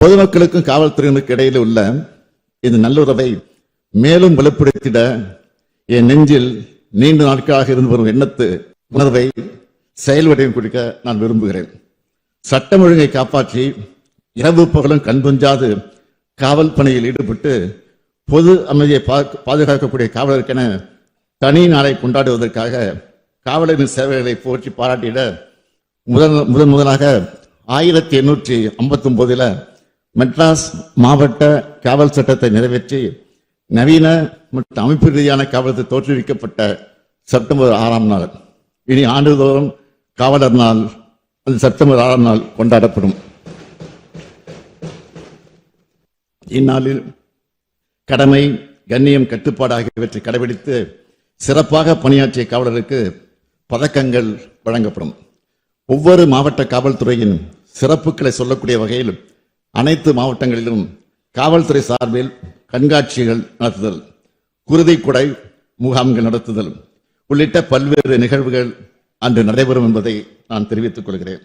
பொதுமக்களுக்கும் காவல்துறையினருக்கு இடையில் உள்ள இந்த நல்லுறவை மேலும் வலுப்படுத்திட என் நெஞ்சில் நீண்ட நாட்களாக இருந்து வரும் எண்ணத்து உணர்வை செயல்வடையும் கொடுக்க நான் விரும்புகிறேன். சட்டம் ஒழுங்கை காப்பாற்றி இரவு பகலும் கண்பொஞ்சாது காவல் பணியில் ஈடுபட்டு பொது அமைதியை பா- பாதுகாக்கக்கூடிய காவலருக்கென தனி நாளை கொண்டாடுவதற்காக காவலரின் சேவைகளை போற்றி பாராட்டிட முதன் முதன் முதலாக ஆயிரத்தி எண்ணூற்றி ஐம்பத்தி ஒன்பதுல மெட்ராஸ் மாவட்ட காவல் சட்டத்தை நிறைவேற்றி நவீன மற்றும் அமைப்பு ரீதியான காவலத்தை தோற்றுவிக்கப்பட்ட செப்டம்பர் ஆறாம் நாள். இனி ஆண்டுதோறும் காவலர் நாள் அது செப்டம்பர் ஆறாம் நாள் கொண்டாடப்படும். இந்நாளில் கடமை கண்ணியம் கட்டுப்பாடு ஆகியவற்றை கடைபிடித்து சிறப்பாக பணியாற்றிய காவலருக்கு பதக்கங்கள் வழங்கப்படும். ஒவ்வொரு மாவட்ட காவல்துறையின் சிறப்புகளை சொல்லக்கூடிய வகையில் அனைத்து மாவட்டங்களிலும் காவல்துறை சார்பில் கண்காட்சிகள் நடத்துதல் குருதிக்குடை முகாம்கள் நடத்துதல் உள்ளிட்ட பல்வேறு நிகழ்வுகள் அன்று நடைபெறும் என்பதை நான் தெரிவித்துக் கொள்கிறேன்.